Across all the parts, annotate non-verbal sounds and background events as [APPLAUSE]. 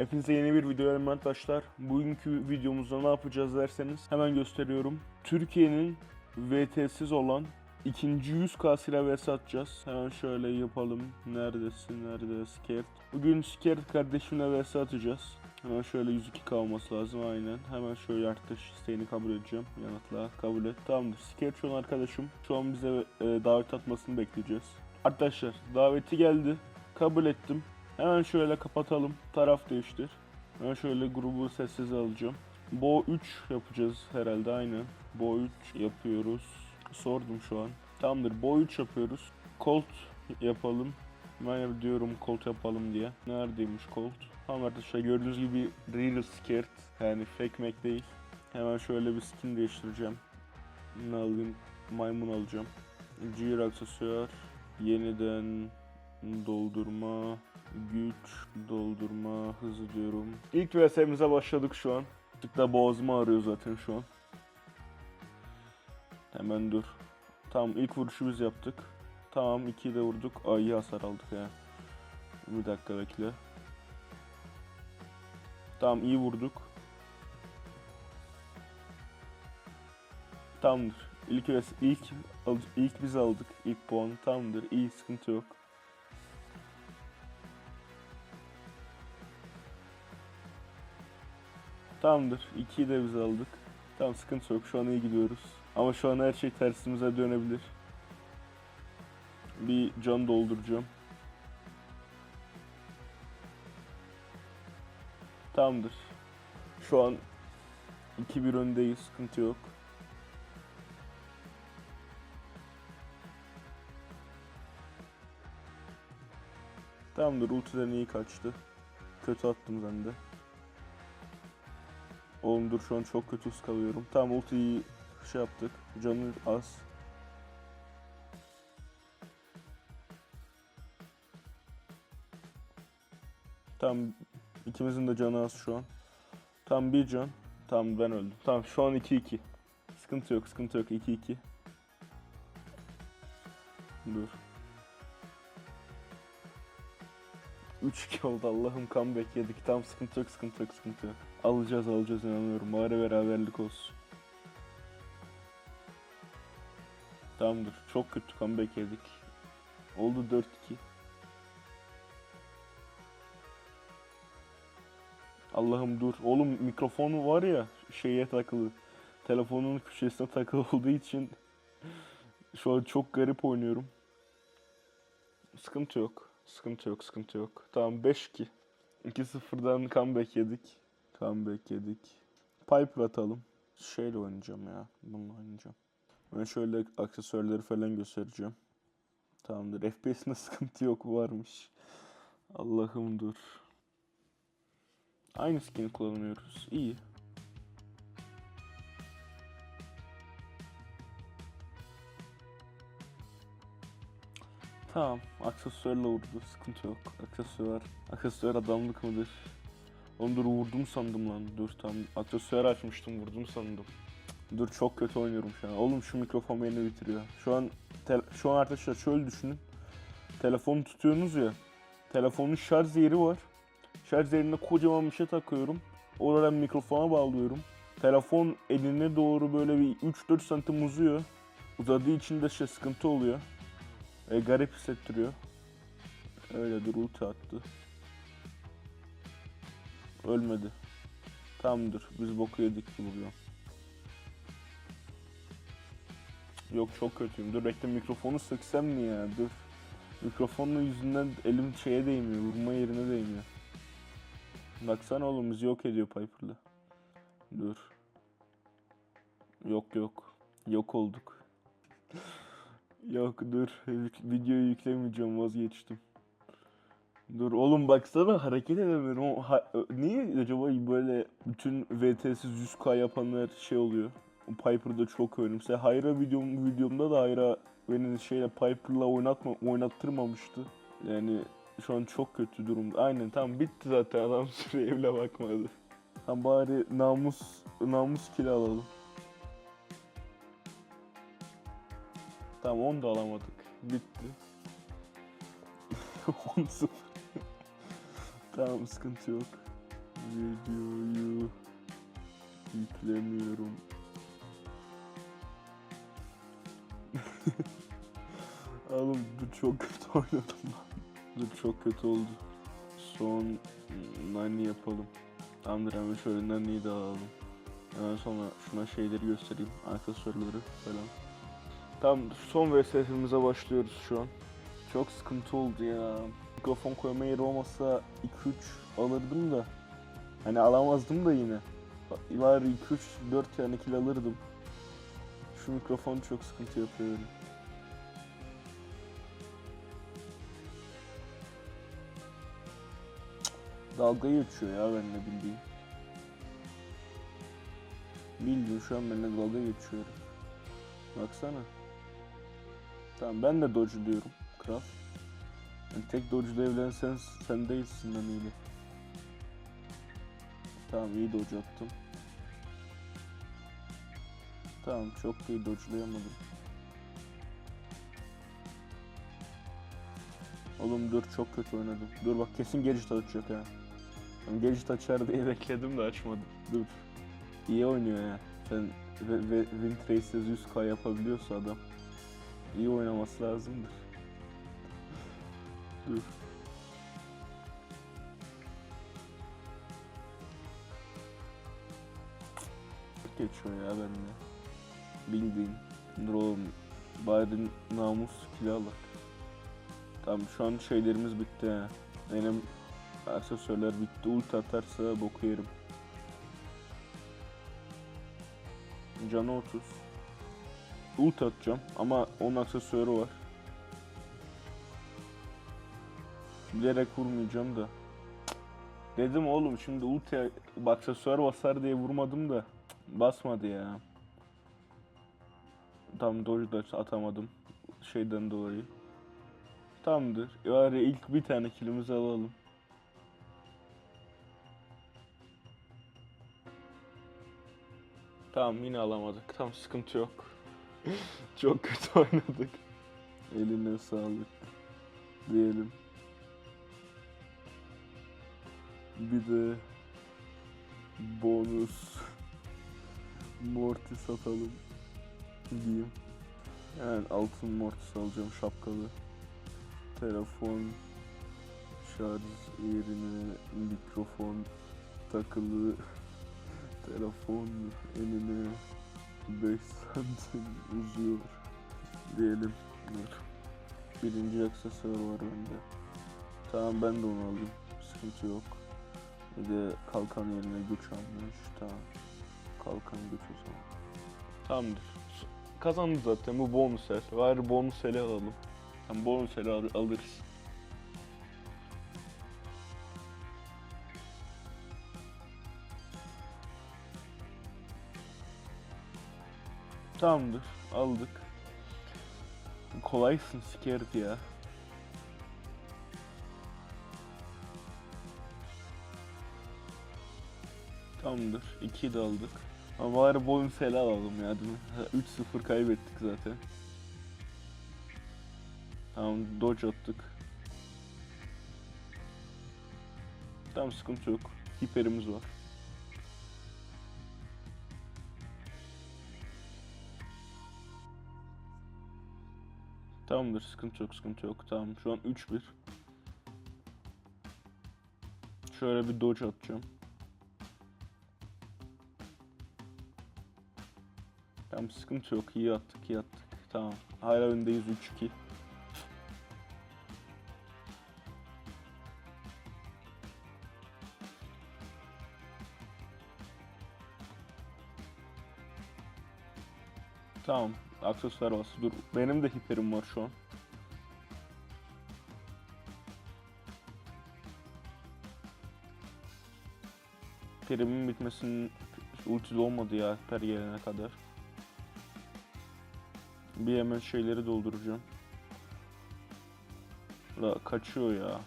Hepinize yeni bir video hemen arkadaşlar. Bugünkü videomuzda ne yapacağız derseniz hemen gösteriyorum. Türkiye'nin VT'siz olan ikinci 100k silah vs atacağız. Hemen şöyle yapalım. Neredesin? Nerede? Skert. Bugün Skert kardeşimle vs atacağız. Hemen şöyle 102k olması lazım aynen. Hemen şöyle arkadaş isteğini kabul edeceğim. Yanıtla kabul et. Tamamdır. Skert şu an arkadaşım. Şu an bize e, davet atmasını bekleyeceğiz. Arkadaşlar daveti geldi. Kabul ettim. Hemen şöyle kapatalım. Taraf değiştir. Hemen şöyle grubu sessiz alacağım. Bo 3 yapacağız herhalde aynen. Bo 3 yapıyoruz. Sordum şu an. Tamamdır. Bo 3 yapıyoruz. Colt yapalım. Ben diyorum Colt yapalım diye. Neredeymiş Colt? Tamam arkadaşlar gördüğünüz gibi real scared. Yani fake mac değil. Hemen şöyle bir skin değiştireceğim. Ne alayım? Maymun alacağım. Gear aksesuar. Yeniden doldurma. Güç, doldurma, hızı diyorum. İlk VS'mize başladık şu an. Tık da boğazımı ağrıyor zaten şu an. Hemen dur. Tamam ilk vuruşu biz yaptık. Tamam ikiyi de vurduk. Ay iyi hasar aldık ya. Bir dakika bekle. Tamam iyi vurduk. Tamamdır. İlk ilk ilk biz aldık. İlk puanı tamamdır. İyi sıkıntı yok. Tamamdır. 2'yi de biz aldık. Tamam sıkıntı yok. Şu an iyi gidiyoruz. Ama şu an her şey tersimize dönebilir. Bir can dolduracağım. Tamamdır. Şu an 2-1 öndeyiz. Sıkıntı yok. Tamamdır. Ultiden iyi kaçtı. Kötü attım ben de. Oğlum dur şu an çok kötü kalıyorum. Tamam ultiyi şey yaptık. Canı az. Tamam ikimizin de canı az şu an. Tam bir can. Tamam ben öldüm. Tamam şu an 2-2. Sıkıntı yok sıkıntı yok 2-2. Dur. 3-2 oldu Allah'ım comeback yedik. Tam sıkıntı yok sıkıntı yok sıkıntı yok. Alacağız alacağız inanıyorum. Bari beraberlik olsun. Tamamdır. Çok kötü comeback yedik. Oldu 4-2. Allah'ım dur. Oğlum mikrofonu var ya şeye takılı. Telefonun köşesine takılı olduğu için şu an çok garip oynuyorum. Sıkıntı yok. Sıkıntı yok, sıkıntı yok. Tamam 5-2. 2-0'dan comeback yedik. Comeback yedik. Piper atalım. Şeyle oynayacağım ya. Bununla oynayacağım. Ben şöyle aksesuarları falan göstereceğim. Tamamdır. FPS'inde [LAUGHS] sıkıntı yok varmış. Allah'ım dur. Aynı skin'i kullanıyoruz. İyi. Tamam. Aksesuarla vurdu. Sıkıntı yok. Aksesuar. Aksesuar adamlık mıdır? Oğlum dur vurdum sandım lan. Dur tam aksesuar açmıştım vurdum sandım. Dur çok kötü oynuyorum şu an. Oğlum şu mikrofon beni bitiriyor. Şu an şu an arkadaşlar şöyle düşünün. Telefonu tutuyorsunuz ya. Telefonun şarj yeri var. Şarj yerine kocaman bir şey takıyorum. Oradan mikrofona bağlıyorum. Telefon eline doğru böyle bir 3-4 santim uzuyor. Uzadığı için de şey sıkıntı oluyor. E, garip hissettiriyor. Öyle dur ulti attı. Ölmedi. Tamamdır. Biz boku yedik ki bugün. Yok çok kötüyüm. Dur bekle mikrofonu söksem mi ya? Dur. Mikrofonun yüzünden elim şeye değmiyor. Vurma yerine değmiyor. Baksana oğlum bizi yok ediyor Piper'la. Dur. Yok yok. Yok olduk. [LAUGHS] yok dur. Videoyu yüklemeyeceğim vazgeçtim. Dur oğlum baksana hareket edemiyorum. O ha- niye acaba böyle bütün VT'siz 100k yapanlar şey oluyor? Piper'da çok. Mesela Hayra videom, videomda da Hayra beni şeyle Piper'la oynatma, oynattırmamıştı. Yani şu an çok kötü durumda. Aynen tamam bitti zaten adam [LAUGHS] süreye bile bakmadı. Tam bari namus namus kill alalım. Tamam onu da alamadık. Bitti. [LAUGHS] 10-0. Tamam sıkıntı yok. Videoyu yüklemiyorum. [LAUGHS] Oğlum bu çok kötü oynadım. Bu çok kötü oldu. Son nani yapalım. Tamamdır hemen şöyle naniyi de alalım. Hemen sonra şuna şeyleri göstereyim. Aksesuarları falan. Tamam son VS'imize başlıyoruz şu an. Çok sıkıntı oldu ya. Mikrofon koyma yeri olmasa 2-3 alırdım da. Hani alamazdım da yine. Var 2-3-4 tane kill alırdım. Şu mikrofon çok sıkıntı yapıyor. Dalga geçiyor ya benimle bildiğin. Bildiğin şu an benimle dalga geçiyor. Baksana. Tamam ben de dodge'luyorum kral. Yani tek dodge'layabilen sen, sen değilsin lan iyi. Tamam iyi dodge attım. Tamam çok iyi dodge'layamadım. Oğlum dur çok kötü oynadım. Dur bak kesin gadget açacak ha. Ben gadget açar diye [LAUGHS] bekledim de açmadı. Dur. İyi oynuyor ya. Sen ve, ve Win Trace'siz 100k yapabiliyorsa adam. İyi oynaması lazımdır. Dur. Geçiyor ya benimle. Bildiğin. Dur oğlum. Bari namus kilo alak. Tamam şu an şeylerimiz bitti ha. Benim aksesuarlar bitti. Ult atarsa boku yerim. Canı 30. Ult atacağım ama onun aksesuarı var. Bilerek vurmayacağım da. Dedim oğlum şimdi ulti aksesuar basar diye vurmadım da basmadı ya. Tam dodge da atamadım şeyden dolayı. Tamamdır. Yani ilk bir tane kilimizi alalım. Tamam yine alamadık. Tam sıkıntı yok. [LAUGHS] Çok kötü oynadık. Eline sağlık. Diyelim. Bir de bonus mortis atalım diyeyim. Yani altın mortis alacağım şapkalı. Telefon şarj yerine mikrofon takılı [LAUGHS] telefon enine 5 santim uzuyor diyelim. Birinci aksesuar var bende. Tamam ben de onu alayım. Sıkıntı yok. Bir de kalkan yerine güç almış. Tamam. Kalkan güç o zaman. Tamamdır. Kazandı zaten bu bonus el. Var bonus ele alalım. Tam bonus ele al- alırız. Tamamdır. Aldık. Kolaysın scared ya. Tamamdır. 2'yi de aldık. Ama bari bonus ele alalım ya değil mi? Ha, 3-0 kaybettik zaten. Tamam dodge attık. Tamam sıkıntı yok. Hiperimiz var. Tamamdır sıkıntı yok sıkıntı yok. Tamam şu an 3-1. Şöyle bir dodge atacağım. Tamam sıkıntı yok iyi attık iyi attık. Tamam hala öndeyiz 3-2. Tamam. Aksesuar bastı. Dur. Benim de hiperim var şu an. Hiperimin bitmesinin ulti de olmadı ya hiper gelene kadar. Bir hemen şeyleri dolduracağım. La kaçıyor ya.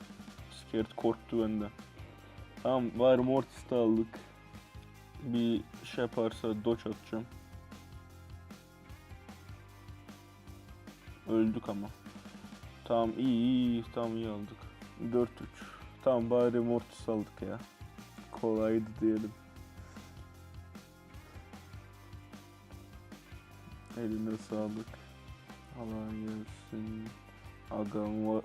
Scared korktu benden. Tamam var Mortis aldık. Bir şey yaparsa dodge atacağım. Öldük ama. Tamam iyi iyi. Tamam iyi aldık. 4-3. Tamam bari Mortis aldık ya. kolaydı diyelim. Eline sağlık. Allah gelsin. Var.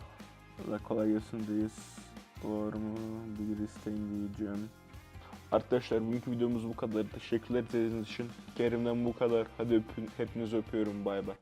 Allah kolay gelsin deyiz. Var mı? Bir isteğin diyeceğim. Arkadaşlar bugünkü videomuz bu kadar. Teşekkürler izlediğiniz için. Kerim'den bu kadar. Hadi öpün. Hepinizi öpüyorum. Bay bay.